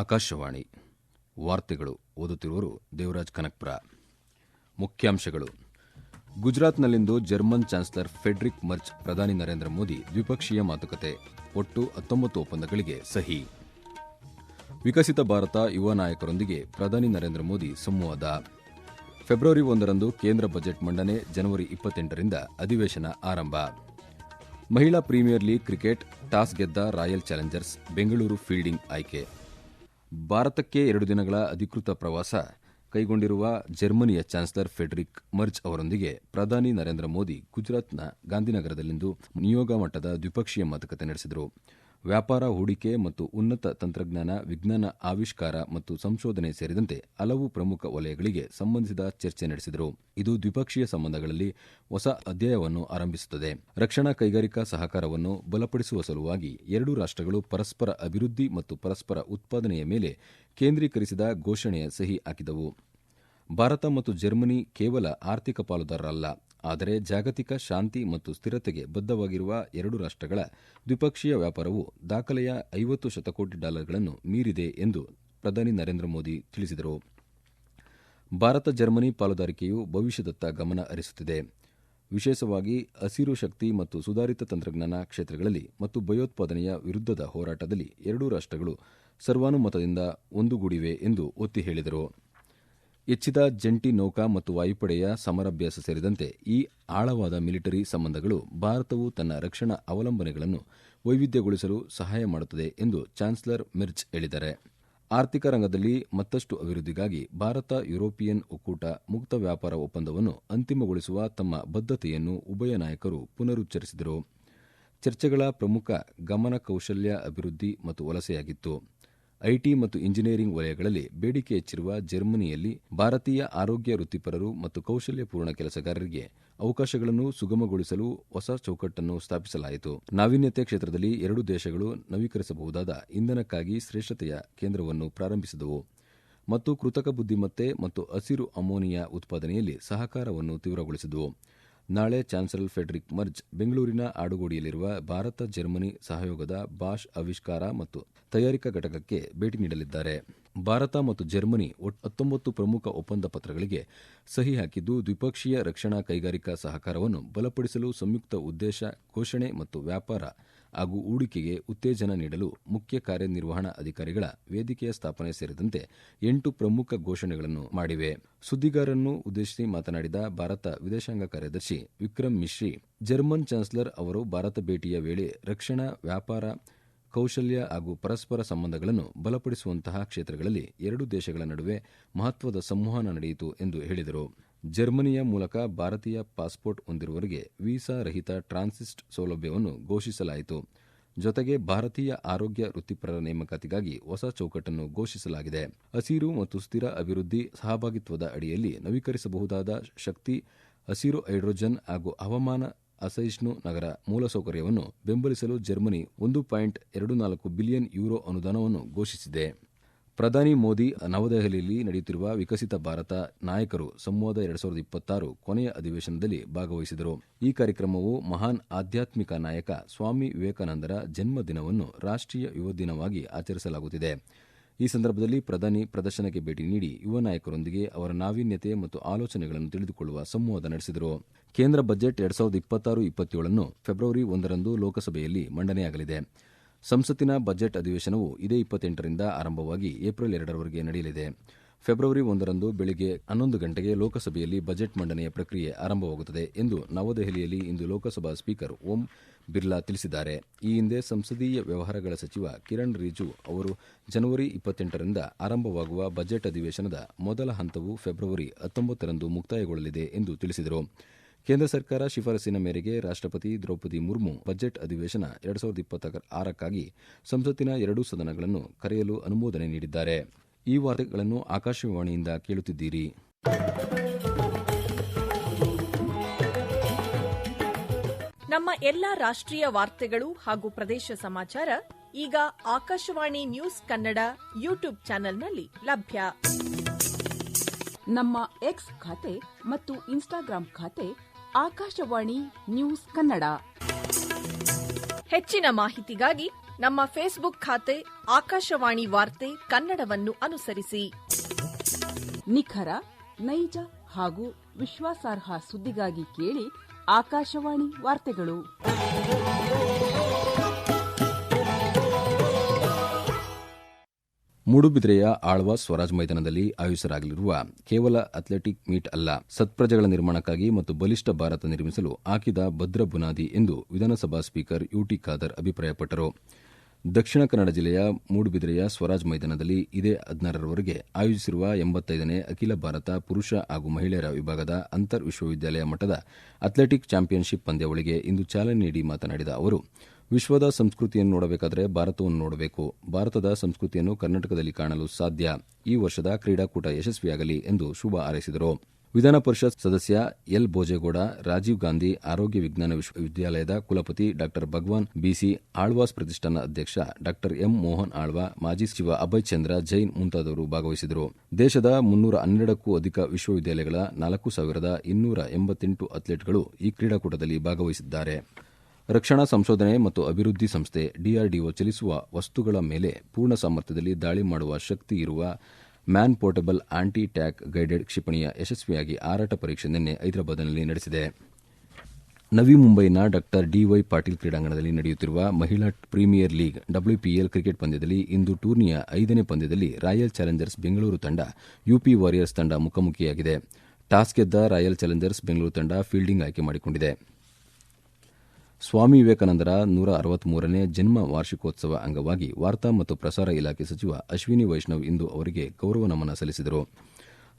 ಆಕಾಶವಾಣಿ ವಾರ್ತೆಗಳು ಓದುತ್ತಿರುವರು ದೇವರಾಜ್ ಕನಕ್ಪುರ. ಮುಖ್ಯಾಂಶಗಳು. ಗುಜರಾತ್ನಲ್ಲಿಂದು ಜರ್ಮನ್ ಚಾನ್ಸಲರ್ ಫೆಡ್ರಿಕ್ ಮರ್ಚ್, ಪ್ರಧಾನಿ ನರೇಂದ್ರ ಮೋದಿ ದ್ವಿಪಕ್ಷೀಯ ಮಾತುಕತೆ, ಒಟ್ಟು ಹತ್ತೊಂಬತ್ತು ಒಪ್ಪಂದಗಳಿಗೆ ಸಹಿ. ವಿಕಸಿತ ಭಾರತ ಯುವ ನಾಯಕರೊಂದಿಗೆ ಪ್ರಧಾನಿ ನರೇಂದ್ರ ಮೋದಿ ಸಂವಾದ. ಫೆಬ್ರವರಿ ಒಂದರಂದು ಕೇಂದ್ರ ಬಜೆಟ್ ಮಂಡನೆ ಜನವರಿ ಇಪ್ಪತ್ತೆಂಟರಿಂದ ಅಧಿವೇಶನ ಆರಂಭ. ಮಹಿಳಾ ಪ್ರೀಮಿಯರ್ ಲೀಗ್ ಕ್ರಿಕೆಟ್ ಟಾಸ್ ಗೆದ್ದ ರಾಯಲ್ ಚಾಲೆಂಜರ್ಸ್ ಬೆಂಗಳೂರು ಫೀಲ್ಡಿಂಗ್ ಆಯ್ಕೆ. ಭಾರತಕ್ಕೆ ಎರಡು ದಿನಗಳ ಅಧಿಕೃತ ಪ್ರವಾಸ ಕೈಗೊಂಡಿರುವ ಜರ್ಮನಿಯ ಚಾನ್ಸಲರ್ ಫೆಡ್ರಿಕ್ ಮರ್ಜ್ ಅವರೊಂದಿಗೆ ಪ್ರಧಾನಿ ನರೇಂದ್ರ ಮೋದಿ ಗುಜರಾತ್ನ ಗಾಂಧಿನಗರದಲ್ಲಿಂದು ನಿಯೋಗ ಮಟ್ಟದ ದ್ವಿಪಕ್ಷೀಯ ಮಾತುಕತೆ ನಡೆಸಿದರು. ವ್ಯಾಪಾರ, ಹೂಡಿಕೆ ಮತ್ತು ಉನ್ನತ ತಂತ್ರಜ್ಞಾನ, ವಿಜ್ಞಾನ, ಆವಿಷ್ಕಾರ ಮತ್ತು ಸಂಶೋಧನೆ ಸೇರಿದಂತೆ ಹಲವು ಪ್ರಮುಖ ವಲಯಗಳಿಗೆ ಸಂಬಂಧಿಸಿದ ಚರ್ಚೆ ನಡೆಸಿದರು. ಇದು ದ್ವಿಪಕ್ಷೀಯ ಸಂಬಂಧಗಳಲ್ಲಿ ಹೊಸ ಅಧ್ಯಾಯವನ್ನು ಆರಂಭಿಸುತ್ತದೆ. ರಕ್ಷಣಾ ಕೈಗಾರಿಕಾ ಸಹಕಾರವನ್ನು ಬಲಪಡಿಸುವ ಸಲುವಾಗಿ ಎರಡೂ ರಾಷ್ಟಗಳು ಪರಸ್ಪರ ಅಭಿವೃದ್ಧಿ ಮತ್ತು ಪರಸ್ಪರ ಉತ್ಪಾದನೆಯ ಮೇಲೆ ಕೇಂದ್ರೀಕರಿಸಿದ ಘೋಷಣೆಯ ಸಹಿ ಹಾಕಿದವು. ಭಾರತ ಮತ್ತು ಜರ್ಮನಿ ಕೇವಲ ಆರ್ಥಿಕ ಪಾಲುದಾರರಲ್ಲ, ಆದರೆ ಜಾಗತಿಕ ಶಾಂತಿ ಮತ್ತು ಸ್ಥಿರತೆಗೆ ಬದ್ಧವಾಗಿರುವ ಎರಡು ರಾಷ್ಟಗಳ ದ್ವಿಪಕ್ಷೀಯ ವ್ಯಾಪಾರವು ದಾಖಲೆಯ ಐವತ್ತು ಶತಕೋಟಿ ಡಾಲರ್ಗಳನ್ನು ಮೀರಿದೆ ಎಂದು ಪ್ರಧಾನಿ ನರೇಂದ್ರ ಮೋದಿ ತಿಳಿಸಿದರು. ಭಾರತ ಜರ್ಮನಿ ಪಾಲುದಾರಿಕೆಯು ಭವಿಷ್ಯದತ್ತ ಗಮನ ಹರಿಸುತ್ತಿದೆ. ವಿಶೇಷವಾಗಿ ಹಸಿರು ಶಕ್ತಿ ಮತ್ತು ಸುಧಾರಿತ ತಂತ್ರಜ್ಞಾನ ಕ್ಷೇತ್ರಗಳಲ್ಲಿ ಮತ್ತು ಭಯೋತ್ಪಾದನೆಯ ವಿರುದ್ಧದ ಹೋರಾಟದಲ್ಲಿ ಎರಡೂ ರಾಷ್ಟಗಳು ಸರ್ವಾನುಮತದಿಂದ ಒಂದುಗೂಡಿವೆ ಎಂದು ಒತ್ತಿ ಹೇಳಿದರು. ಹೆಚ್ಚಿದ ಜಂಟಿ ನೌಕಾ ಮತ್ತು ವಾಯುಪಡೆಯ ಸಮರಾಭ್ಯಾಸ ಸೇರಿದಂತೆ ಈ ಆಳವಾದ ಮಿಲಿಟರಿ ಸಂಬಂಧಗಳು ಭಾರತವು ತನ್ನ ರಕ್ಷಣಾ ಅವಲಂಬನೆಗಳನ್ನು ವೈವಿಧ್ಯಗೊಳಿಸಲು ಸಹಾಯ ಮಾಡುತ್ತದೆ ಎಂದು ಚಾನ್ಸಲರ್ ಮಿರ್ಚ್ ಹೇಳಿದ್ದಾರೆ. ಆರ್ಥಿಕ ರಂಗದಲ್ಲಿ ಮತ್ತಷ್ಟು ಅಭಿವೃದ್ಧಿಗಾಗಿ ಭಾರತ ಯುರೋಪಿಯನ್ ಒಕ್ಕೂಟ ಮುಕ್ತ ವ್ಯಾಪಾರ ಒಪ್ಪಂದವನ್ನು ಅಂತಿಮಗೊಳಿಸುವ ತಮ್ಮ ಬದ್ಧತೆಯನ್ನು ಉಭಯ ನಾಯಕರು ಪುನರುಚ್ಚರಿಸಿದರು. ಚರ್ಚೆಗಳ ಪ್ರಮುಖ ಗಮನ ಕೌಶಲ್ಯ ಅಭಿವೃದ್ಧಿ ಮತ್ತು ವಲಸೆಯಾಗಿತ್ತು. ಐಟಿ ಮತ್ತು ಇಂಜಿನಿಯರಿಂಗ್ ವಲಯಗಳಲ್ಲಿ ಬೇಡಿಕೆ ಹೆಚ್ಚಿರುವ ಜರ್ಮನಿಯಲ್ಲಿ ಭಾರತೀಯ ಆರೋಗ್ಯ ವೃತ್ತಿಪರರು ಮತ್ತು ಕೌಶಲ್ಯಪೂರ್ಣ ಕೆಲಸಗಾರರಿಗೆ ಅವಕಾಶಗಳನ್ನು ಸುಗಮಗೊಳಿಸಲು ಹೊಸ ಚೌಕಟ್ಟನ್ನು ಸ್ಥಾಪಿಸಲಾಯಿತು. ನಾವೀನ್ಯತೆ ಕ್ಷೇತ್ರದಲ್ಲಿ ಎರಡೂ ದೇಶಗಳು ನವೀಕರಿಸಬಹುದಾದ ಇಂಧನಕ್ಕಾಗಿ ಶ್ರೇಷ್ಠತೆಯ ಕೇಂದ್ರವನ್ನು ಪ್ರಾರಂಭಿಸಿದವು. ಮತ್ತು ಕೃತಕ ಬುದ್ದಿಮತ್ತೆ ಮತ್ತು ಹಸಿರು ಅಮೋನಿಯಾ ಉತ್ಪಾದನೆಯಲ್ಲಿ ಸಹಕಾರವನ್ನು ತೀವ್ರಗೊಳಿಸಿದವು. ನಾಳೆ ಚಾನ್ಸಲರ್ ಫೆಡ್ರಿಕ್ ಮರ್ಜ್ ಬೆಂಗಳೂರಿನ ಆಡುಗೋಡಿಯಲ್ಲಿರುವ ಭಾರತ ಜರ್ಮನಿ ಸಹಯೋಗದ ಬಾಷ್ ಆವಿಷ್ಕಾರ ಮತ್ತು ತಯಾರಿಕಾ ಘಟಕಕ್ಕೆ ಭೇಟಿ ನೀಡಲಿದ್ದಾರೆ. ಭಾರತ ಮತ್ತು ಜರ್ಮನಿ ಹತ್ತೊಂಬತ್ತು ಪ್ರಮುಖ ಒಪ್ಪಂದ ಪತ್ರಗಳಿಗೆ ಸಹಿ ಹಾಕಿದ್ದು ದ್ವಿಪಕ್ಷೀಯ ರಕ್ಷಣಾ ಕೈಗಾರಿಕಾ ಸಹಕಾರವನ್ನು ಬಲಪಡಿಸಲು ಸಂಯುಕ್ತ ಉದ್ದೇಶ, ಘೋಷಣೆ ಮತ್ತು ವ್ಯಾಪಾರ ಹಾಗೂ ಹೂಡಿಕೆಗೆ ಉತ್ತೇಜನ ನೀಡಲು ಮುಖ್ಯ ಕಾರ್ಯನಿರ್ವಹಣಾ ಅಧಿಕಾರಿಗಳ ವೇದಿಕೆಯ ಸ್ಥಾಪನೆ ಸೇರಿದಂತೆ ಎಂಟು ಪ್ರಮುಖ ಘೋಷಣೆಗಳನ್ನು ಮಾಡಿವೆ. ಸುದ್ದಿಗಾರರನ್ನು ಉದ್ದೇಶಿಸಿ ಮಾತನಾಡಿದ ಭಾರತ ವಿದೇಶಾಂಗ ಕಾರ್ಯದರ್ಶಿ ವಿಕ್ರಮ್ ಮಿಶ್ರಿ, ಜರ್ಮನ್ ಚಾನ್ಸಲರ್ ಅವರು ಭಾರತ ಭೇಟಿಯ ವೇಳೆ ರಕ್ಷಣಾ, ವ್ಯಾಪಾರ, ಕೌಶಲ್ಯ ಹಾಗೂ ಪರಸ್ಪರ ಸಂಬಂಧಗಳನ್ನು ಬಲಪಡಿಸುವಂತಹ ಕ್ಷೇತ್ರಗಳಲ್ಲಿ ಎರಡೂ ದೇಶಗಳ ನಡುವೆ ಮಹತ್ವದ ಸಂವಹನ ನಡೆಯಿತು ಎಂದು ಹೇಳಿದರು. ಜರ್ಮನಿಯ ಮೂಲಕ ಭಾರತೀಯ ಪಾಸ್ಪೋರ್ಟ್ ಹೊಂದಿರುವವರಿಗೆ ವೀಸಾ ರಹಿತ ಟ್ರಾನ್ಸಿಸ್ಟ್ ಸೌಲಭ್ಯವನ್ನು ಘೋಷಿಸಲಾಯಿತು. ಜೊತೆಗೆ ಭಾರತೀಯ ಆರೋಗ್ಯ ವೃತ್ತಿಪರರ ನೇಮಕಾತಿಗಾಗಿ ಹೊಸ ಚೌಕಟ್ಟನ್ನು ಘೋಷಿಸಲಾಗಿದೆ. ಹಸಿರು ಮತ್ತು ಸ್ಥಿರ ಅಭಿವೃದ್ಧಿ ಸಹಭಾಗಿತ್ವದ ಅಡಿಯಲ್ಲಿ ನವೀಕರಿಸಬಹುದಾದ ಶಕ್ತಿ, ಹಸಿರು ಹೈಡ್ರೋಜನ್ ಹಾಗೂ ಹವಾಮಾನ ಅಸಹಿಷ್ಣು ನಗರ ಮೂಲಸೌಕರ್ಯವನ್ನು ಬೆಂಬಲಿಸಲು ಜರ್ಮನಿ ಒಂದು ಪಾಯಿಂಟ್ ಎರಡು ನಾಲ್ಕು ಬಿಲಿಯನ್ ಯೂರೋ ಅನುದಾನವನ್ನು ಘೋಷಿಸಿದೆ. ಪ್ರಧಾನಿ ಮೋದಿ ನವದೆಹಲಿಯಲ್ಲಿ ನಡೆಯುತ್ತಿರುವ ವಿಕಸಿತ ಭಾರತ ನಾಯಕರು ಸಂವಾದ ಎರಡ್ ಸಾವಿರದ ಇಪ್ಪತ್ತಾರು ಕೊನೆಯ ಅಧಿವೇಶನದಲ್ಲಿ ಭಾಗವಹಿಸಿದರು. ಈ ಕಾರ್ಯಕ್ರಮವು ಮಹಾನ್ ಆಧ್ಯಾತ್ಮಿಕ ನಾಯಕ ಸ್ವಾಮಿ ವಿವೇಕಾನಂದರ ಜನ್ಮದಿನವನ್ನು ರಾಷ್ಟೀಯ ಯುವ ದಿನವಾಗಿ ಆಚರಿಸಲಾಗುತ್ತಿದೆ. ಈ ಸಂದರ್ಭದಲ್ಲಿ ಪ್ರಧಾನಿ ಪ್ರದರ್ಶನಕ್ಕೆ ಭೇಟಿ ನೀಡಿ ಯುವ ನಾಯಕರೊಂದಿಗೆ ಅವರ ನಾವೀನ್ಯತೆ ಮತ್ತು ಆಲೋಚನೆಗಳನ್ನು ತಿಳಿದುಕೊಳ್ಳುವ ಸಂವಾದ ನಡೆಸಿದರು. ಕೇಂದ್ರ ಬಜೆಟ್ ಎರಡ್ ಸಾವಿರದ ಇಪ್ಪತ್ತಾರು ಇಪ್ಪತ್ತೇಳನ್ನು ಫೆಬ್ರವರಿ ಒಂದರಂದು ಲೋಕಸಭೆಯಲ್ಲಿ ಮಂಡನೆಯಾಗಲಿದೆ. ಸಂಸತ್ತಿನ ಬಜೆಟ್ ಅಧಿವೇಶನವು ಇದೇ ಇಪ್ಪತ್ತೆಂಟರಿಂದ ಆರಂಭವಾಗಿ ಏಪ್ರಿಲ್ ಎರಡರವರೆಗೆ ನಡೆಯಲಿದೆ. ಫೆಬ್ರವರಿ ಒಂದರಂದು ಬೆಳಗ್ಗೆ ಹನ್ನೊಂದು ಗಂಟೆಗೆ ಲೋಕಸಭೆಯಲ್ಲಿ ಬಜೆಟ್ ಮಂಡನೆಯ ಪ್ರಕ್ರಿಯೆ ಆರಂಭವಾಗುತ್ತದೆ ಎಂದು ನವದೆಹಲಿಯಲ್ಲಿ ಇಂದು ಲೋಕಸಭಾ ಸ್ಪೀಕರ್ ಓಂ ಬಿರ್ಲಾ ತಿಳಿಸಿದ್ದಾರೆ. ಈ ಹಿಂದೆ ಸಂಸದೀಯ ವ್ಯವಹಾರಗಳ ಸಚಿವ ಕಿರಣ್ ರಿಜು ಅವರು ಜನವರಿ ಇಪ್ಪತ್ತೆಂಟರಿಂದ ಆರಂಭವಾಗುವ ಬಜೆಟ್ ಅಧಿವೇಶನದ ಮೊದಲ ಹಂತವು ಫೆಬ್ರವರಿ ಹತ್ತೊಂಬತ್ತರಂದು ಮುಕ್ತಾಯಗೊಳ್ಳಲಿದೆ ಎಂದು ತಿಳಿಸಿದರು. ಕೇಂದ್ರ ಸರ್ಕಾರ ಶಿಫಾರಸಿನ ಮೇರೆಗೆ ರಾಷ್ಟಪತಿ ದ್ರೌಪದಿ ಮುರ್ಮು ಬಜೆಟ್ ಅಧಿವೇಶನ ಎರಡ್ ಸಾವಿರದ ಇಪ್ಪತ್ತ ಆರಕ್ಕಾಗಿ ಸಂಸತ್ತಿನ ಎರಡೂ ಸದನಗಳನ್ನು ಕರೆಯಲು ಅನುಮೋದನೆ ನೀಡಿದ್ದಾರೆ. ಈ ವಾರ್ತೆಗಳನ್ನು ಆಕಾಶವಾಣಿಯಿಂದ ಕೇಳುತ್ತಿದ್ದೀರಿ. ನಮ್ಮ ಎಲ್ಲಾ ರಾಷ್ಟ್ರೀಯ ವಾರ್ತೆಗಳು ಹಾಗೂ ಪ್ರದೇಶ ಸಮಾಚಾರ ಈಗ ಆಕಾಶವಾಣಿ ನ್ಯೂಸ್ ಕನ್ನಡ ಯೂಟ್ಯೂಬ್ ಚಾನೆಲ್ನಲ್ಲಿ ಲಭ್ಯ. ನಮ್ಮ ಎಕ್ಸ್ ಖಾತೆ ಮತ್ತು ಇನ್ಸ್ಟಾಗ್ರಾಂ ಖಾತೆ ಆಕಾಶವಾಣಿ ನ್ಯೂಸ್ ಕನ್ನಡ. ಹೆಚ್ಚಿನ ಮಾಹಿತಿಗಾಗಿ ನಮ್ಮ ಫೇಸ್ಬುಕ್ ಖಾತೆ ಆಕಾಶವಾಣಿ ವಾರ್ತೆ ಕನ್ನಡವನ್ನು ಅನುಸರಿಸಿ. ನಿಖರ ನೈಜ ಹಾಗೂ ವಿಶ್ವಾಸಾರ್ಹ ಸುದ್ದಿಗಾಗಿ ಕೇಳಿ ಆಕಾಶವಾಣಿ ವಾರ್ತೆಗಳು. ಮೂಡುಬಿದಿರೆಯ ಆಳ್ವಾ ಸ್ವರಾಜ್ ಮೈದಾನದಲ್ಲಿ ಆಯೋಜಿಸಲಾಗಲಿರುವ ಕೇವಲ ಅಥ್ಲೆಟಿಕ್ ಮೀಟ್ ಅಲ್ಲ, ಸತ್ಪ್ರಜೆಗಳ ನಿರ್ಮಾಣಕ್ಕಾಗಿ ಮತ್ತು ಬಲಿಷ್ಠ ಭಾರತ ನಿರ್ಮಿಸಲು ಹಾಕಿದ ಭದ್ರ ಬುನಾದಿ ಎಂದು ವಿಧಾನಸಭಾ ಸ್ಪೀಕರ್ ಯುಟಿ ಖಾದರ್ ಅಭಿಪ್ರಾಯಪಟ್ಟರು. ದಕ್ಷಿಣ ಕನ್ನಡ ಜಿಲ್ಲೆಯ ಮೂಡುಬಿದಿರೆಯ ಸ್ವರಾಜ್ ಮೈದಾನದಲ್ಲಿ ಇದೇ ಹದಿನಾರರವರೆಗೆ ಆಯೋಜಿಸಿರುವ ಎಂಬತ್ತೈದನೇ ಅಖಿಲ ಭಾರತ ಪುರುಷ ಹಾಗೂ ಮಹಿಳೆಯರ ವಿಭಾಗದ ಅಂತರ್ ವಿಶ್ವವಿದ್ಯಾಲಯ ಮಟ್ಟದ ಅಥ್ಲೆಟಿಕ್ ಚಾಂಪಿಯನ್ಶಿಪ್ ಪಂದ್ಯಾವಳಿಗೆ ಇಂದು ಚಾಲನೆ ನೀಡಿ ಮಾತನಾಡಿದ ಅವರು ವಿಶ್ವದ ಸಂಸ್ಕೃತಿಯನ್ನು ನೋಡಬೇಕಾದರೆ ಭಾರತವನ್ನು ನೋಡಬೇಕು. ಭಾರತದ ಸಂಸ್ಕೃತಿಯನ್ನು ಕರ್ನಾಟಕದಲ್ಲಿ ಕಾಣಲು ಸಾಧ್ಯ. ಈ ವರ್ಷದ ಕ್ರೀಡಾಕೂಟ ಯಶಸ್ವಿಯಾಗಲಿ ಎಂದು ಶುಭ ಹಾರೈಸಿದರು. ವಿಧಾನ ಪರಿಷತ್ ಸದಸ್ಯ ಎಲ್ ಭೋಜೇಗೌಡ, ರಾಜೀವ್ ಗಾಂಧಿ ಆರೋಗ್ಯ ವಿಜ್ಞಾನ ವಿಶ್ವವಿದ್ಯಾಲಯದ ಕುಲಪತಿ ಡಾ ಭಗವಾನ್ ಬಿಸಿ, ಆಳ್ವಾಸ್ ಪ್ರತಿಷ್ಠಾನ ಅಧ್ಯಕ್ಷ ಡಾ ಎಂ ಮೋಹನ್ ಆಳ್ವ, ಮಾಜಿ ಸಚಿವ ಅಭಯ್ ಚಂದ್ರ, ಜೈನ್ ಮುಂತಾದವರು ಭಾಗವಹಿಸಿದರು. ದೇಶದ ಮುನ್ನೂರ ಹನ್ನೆರಡಕ್ಕೂ ಅಧಿಕ ವಿಶ್ವವಿದ್ಯಾಲಯಗಳ ನಾಲ್ಕು ಸಾವಿರದ ಇನ್ನೂರ ಎಂಬತ್ತೆಂಟು ಅಥ್ಲೆಟ್ಗಳು ಈ ಕ್ರೀಡಾಕೂಟದಲ್ಲಿ ಭಾಗವಹಿಸಿದ್ದಾರೆ. ರಕ್ಷಣಾ ಸಂಶೋಧನೆ ಮತ್ತು ಅಭಿವೃದ್ಧಿ ಸಂಸ್ಥೆ ಡಿಆರ್ಡಿಒ ಚಲಿಸುವ ವಸ್ತುಗಳ ಮೇಲೆ ಪೂರ್ಣ ಸಾಮರ್ಥ್ಯದಲ್ಲಿ ದಾಳಿ ಮಾಡುವ ಶಕ್ತಿ ಇರುವ man portable anti tank guided ಕ್ಷಿಪಣಿಯ ಯಶಸ್ವಿಯಾಗಿ ಹಾರಾಟ ಪರೀಕ್ಷೆ ನಿನ್ನೆ ಹೈದರಾಬಾದ್ನಲ್ಲಿ ನಡೆಸಿದೆ. ನವಿ ಮುಂಬೈನ ಡಾ ಡಿವೈ ಪಾಟೀಲ್ ಕ್ರೀಡಾಂಗಣದಲ್ಲಿ ನಡೆಯುತ್ತಿರುವ ಮಹಿಳಾ ಪ್ರೀಮಿಯರ್ ಲೀಗ್ ಡಬ್ಲ್ಯೂಪಿಎಲ್ ಕ್ರಿಕೆಟ್ ಪಂದ್ಯದಲ್ಲಿ ಇಂದು ಟೂರ್ನಿಯ ಐದನೇ ಪಂದ್ಯದಲ್ಲಿ ರಾಯಲ್ ಚಾಲೆಂಜರ್ಸ್ ಬೆಂಗಳೂರು ತಂಡ ಯುಪಿ ವಾರಿಯರ್ಸ್ ತಂಡ ಮುಖಾಮುಖಿಯಾಗಿದೆ. ಟಾಸ್ ಗೆದ್ದ ರಾಯಲ್ ಚಾಲೆಂಜರ್ಸ್ ಬೆಂಗಳೂರು ತಂಡ ಫೀಲ್ಡಿಂಗ್ ಆಯ್ಕೆ ಮಾಡಿಕೊಂಡಿದೆ. ಸ್ವಾಮಿ ವಿವೇಕಾನಂದರ ನೂರ ಅರವತ್ಮೂರನೇ ಜನ್ಮ ವಾರ್ಷಿಕೋತ್ಸವ ಅಂಗವಾಗಿ ವಾರ್ತಾ ಮತ್ತು ಪ್ರಸಾರ ಇಲಾಖೆ ಸಚಿವ ಅಶ್ವಿನಿ ವೈಷ್ಣವ್ ಇಂದು ಅವರಿಗೆ ಗೌರವ ನಮನ ಸಲ್ಲಿಸಿದರು.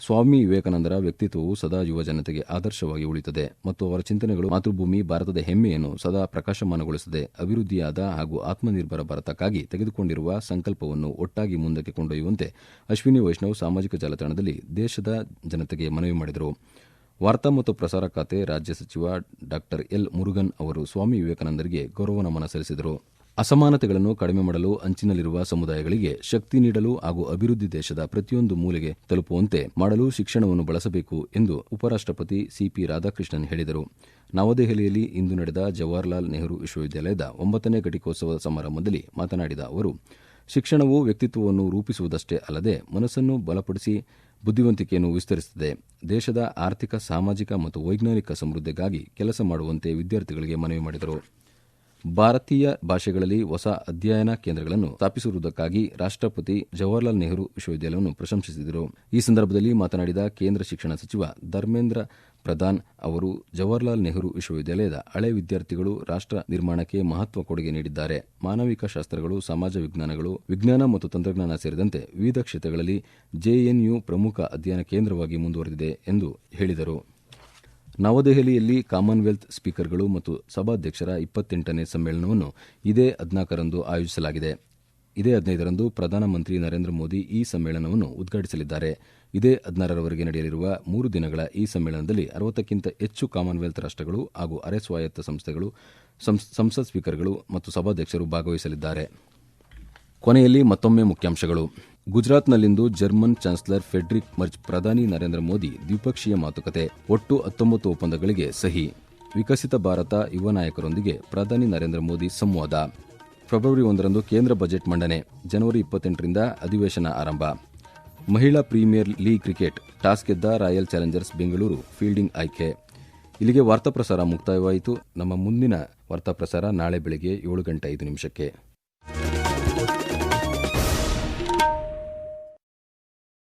ಸ್ವಾಮಿ ವಿವೇಕಾನಂದರ ವ್ಯಕ್ತಿತ್ವವು ಸದಾ ಯುವ ಜನತೆಗೆ ಆದರ್ಶವಾಗಿ ಉಳಿಯುತ್ತದೆ ಮತ್ತು ಅವರ ಚಿಂತನೆಗಳು ಮಾತೃಭೂಮಿ ಭಾರತದ ಹೆಮ್ಮೆಯನ್ನು ಸದಾ ಪ್ರಕಾಶಮಾನಗೊಳಿಸದೆ ಅಭಿವೃದ್ಧಿಯಾದ ಹಾಗೂ ಆತ್ಮನಿರ್ಭರ ಭಾರತಕ್ಕಾಗಿ ತೆಗೆದುಕೊಂಡಿರುವ ಸಂಕಲ್ಪವನ್ನು ಒಟ್ಟಾಗಿ ಮುಂದಕ್ಕೆ ಕೊಂಡೊಯ್ಯುವಂತೆ ಅಶ್ವಿನಿ ವೈಷ್ಣವ್ ಸಾಮಾಜಿಕ ಜಾಲತಾಣದಲ್ಲಿ ದೇಶದ ಜನತೆಗೆ ಮನವಿ ಮಾಡಿದರು. ವಾರ್ತಾ ಮತ್ತು ಪ್ರಸಾರ ಖಾತೆ ರಾಜ್ಯ ಸಚಿವ ಡಾಕ್ಟರ್ ಎಲ್ ಮುರುಗನ್ ಅವರು ಸ್ವಾಮಿ ವಿವೇಕಾನಂದರಿಗೆ ಗೌರವ ನಮನ ಸಲ್ಲಿಸಿದರು. ಅಸಮಾನತೆಗಳನ್ನು ಕಡಿಮೆ ಮಾಡಲು ಅಂಚಿನಲ್ಲಿರುವ ಸಮುದಾಯಗಳಿಗೆ ಶಕ್ತಿ ನೀಡಲು ಹಾಗೂ ಅಭಿವೃದ್ಧಿ ದೇಶದ ಪ್ರತಿಯೊಂದು ಮೂಲೆಗೆ ತಲುಪುವಂತೆ ಮಾಡಲು ಶಿಕ್ಷಣವನ್ನು ಬಳಸಬೇಕು ಎಂದು ಉಪರಾಷ್ಟಪತಿ ಸಿಪಿ ರಾಧಾಕೃಷ್ಣನ್ ಹೇಳಿದರು. ನವದೆಹಲಿಯಲ್ಲಿ ಇಂದು ನಡೆದ ಜವಾಹರ್ಲಾಲ್ ನೆಹರು ವಿಶ್ವವಿದ್ಯಾಲಯದ ಒಂಬತ್ತನೇ ಘಟಿಕೋತ್ಸವ ಸಮಾರಂಭದಲ್ಲಿ ಮಾತನಾಡಿದ ಅವರು, ಶಿಕ್ಷಣವು ವ್ಯಕ್ತಿತ್ವವನ್ನು ರೂಪಿಸುವುದಷ್ಟೇ ಅಲ್ಲದೆ ಮನಸ್ಸನ್ನು ಬಲಪಡಿಸಿ ಬುದ್ಧಿವಂತಿಕೆಯನ್ನು ವಿಸ್ತರಿಸುತ್ತದೆ. ದೇಶದ ಆರ್ಥಿಕ, ಸಾಮಾಜಿಕ ಮತ್ತು ವೈಜ್ಞಾನಿಕ ಸಮೃದ್ಧಿಗಾಗಿ ಕೆಲಸ ಮಾಡುವಂತೆ ವಿದ್ಯಾರ್ಥಿಗಳಿಗೆ ಮನವಿ ಮಾಡಿದರು. ಭಾರತೀಯ ಭಾಷೆಗಳಲ್ಲಿ ಹೊಸ ಅಧ್ಯಯನ ಕೇಂದ್ರಗಳನ್ನು ಸ್ಥಾಪಿಸಿರುವುದಕ್ಕಾಗಿ ರಾಷ್ಟಪತಿ ಜವಾಹರ್ಲಾಲ್ ನೆಹರು ವಿಶ್ವವಿದ್ಯಾಲಯವನ್ನು ಪ್ರಶಂಸಿಸಿದರು. ಈ ಸಂದರ್ಭದಲ್ಲಿ ಮಾತನಾಡಿದ ಕೇಂದ್ರ ಶಿಕ್ಷಣ ಸಚಿವ ಧರ್ಮೇಂದ್ರ ಪ್ರಧಾನ್ ಅವರು ಜವಾಹರ್ಲಾಲ್ ನೆಹರು ವಿಶ್ವವಿದ್ಯಾಲಯದ ಹಳೆ ವಿದ್ಯಾರ್ಥಿಗಳು ರಾಷ್ಟ್ರ ನಿರ್ಮಾಣಕ್ಕೆ ಮಹತ್ವ ಕೊಡುಗೆ ನೀಡಿದ್ದಾರೆ. ಮಾನವಿಕ ಶಾಸ್ತ್ರಗಳು, ಸಮಾಜ ವಿಜ್ಞಾನಗಳು, ವಿಜ್ಞಾನ ಮತ್ತು ತಂತ್ರಜ್ಞಾನ ಸೇರಿದಂತೆ ವಿವಿಧ ಕ್ಷೇತ್ರಗಳಲ್ಲಿ ಜೆಎನ್ಯು ಪ್ರಮುಖ ಅಧ್ಯಯನ ಕೇಂದ್ರವಾಗಿ ಮುಂದುವರೆದಿದೆ ಎಂದು ಹೇಳಿದರು. ನವದೆಹಲಿಯಲ್ಲಿ ಕಾಮನ್ವೆಲ್ತ್ ಸ್ಪೀಕರ್ಗಳು ಮತ್ತು ಸಭಾಧ್ಯಕ್ಷರ ಇಪ್ಪತ್ತೆಂಟನೇ ಸಮ್ಮೇಳನವನ್ನು ಇದೇ ಹದಿನಾಲ್ಕರಂದು ಆಯೋಜಿಸಲಾಗಿದೆ. ಇದೇ ಹದಿನೈದರಂದು ಪ್ರಧಾನಮಂತ್ರಿ ನರೇಂದ್ರ ಮೋದಿ ಈ ಸಮ್ಮೇಳನವನ್ನು ಉದ್ಘಾಟಿಸಲಿದ್ದಾರೆ. ಇದೇ ಹದಿನಾರರವರೆಗೆ ನಡೆಯಲಿರುವ ಮೂರು ದಿನಗಳ ಈ ಸಮ್ಮೇಳನದಲ್ಲಿ ಅರವತ್ತಕ್ಕಿಂತ ಹೆಚ್ಚು ಕಾಮನ್ವೆಲ್ತ್ ರಾಷ್ಟಗಳು ಹಾಗೂ ಅರೆ ಸ್ವಾಯತ್ತ ಸಂಸ್ಥೆಗಳು ಸಂಸತ್ ಸ್ಪೀಕರ್ಗಳು ಮತ್ತು ಸಭಾಧ್ಯಕ್ಷರು ಭಾಗವಹಿಸಲಿದ್ದಾರೆ. ಕೊನೆಯಲ್ಲಿ ಮತ್ತೊಮ್ಮೆ ಮುಖ್ಯಾಂಶಗಳು. ಗುಜರಾತ್ನಲ್ಲಿಂದು ಜರ್ಮನ್ ಚಾನ್ಸಲರ್ ಫೆಡ್ರಿಕ್ ಮರ್ಜ್ ಪ್ರಧಾನಿ ನರೇಂದ್ರ ಮೋದಿ ದ್ವಿಪಕ್ಷೀಯ ಮಾತುಕತೆ, ಒಟ್ಟು ಹತ್ತೊಂಬತ್ತು ಒಪ್ಪಂದಗಳಿಗೆ ಸಹಿ. ವಿಕಸಿತ ಭಾರತ ಯುವ ನಾಯಕರೊಂದಿಗೆ ಪ್ರಧಾನಿ ನರೇಂದ್ರ ಮೋದಿ ಸಂವಾದ. ಫೆಬ್ರವರಿ ಒಂದರಂದು ಕೇಂದ್ರ ಬಜೆಟ್ ಮಂಡನೆ, ಜನವರಿ ಇಪ್ಪತ್ತೆಂಟರಿಂದ ಅಧಿವೇಶನ ಆರಂಭ. ಮಹಿಳಾ ಪ್ರೀಮಿಯರ್ ಲೀಗ್ ಕ್ರಿಕೆಟ್, ಟಾಸ್ ಗೆದ್ದ ರಾಯಲ್ ಚಾಲೆಂಜರ್ಸ್ ಬೆಂಗಳೂರು ಫೀಲ್ಡಿಂಗ್ ಆಯ್ಕೆ. ಇಲ್ಲಿಗೆ ವಾರ್ತಾ ಪ್ರಸಾರ ಮುಕ್ತಾಯವಾಯಿತು. ನಮ್ಮ ಮುಂದಿನ ವಾರ್ತಾ ಪ್ರಸಾರ ನಾಳೆ ಬೆಳಗ್ಗೆ ಏಳು ಗಂಟೆ ಐದು ನಿಮಿಷಕ್ಕೆ.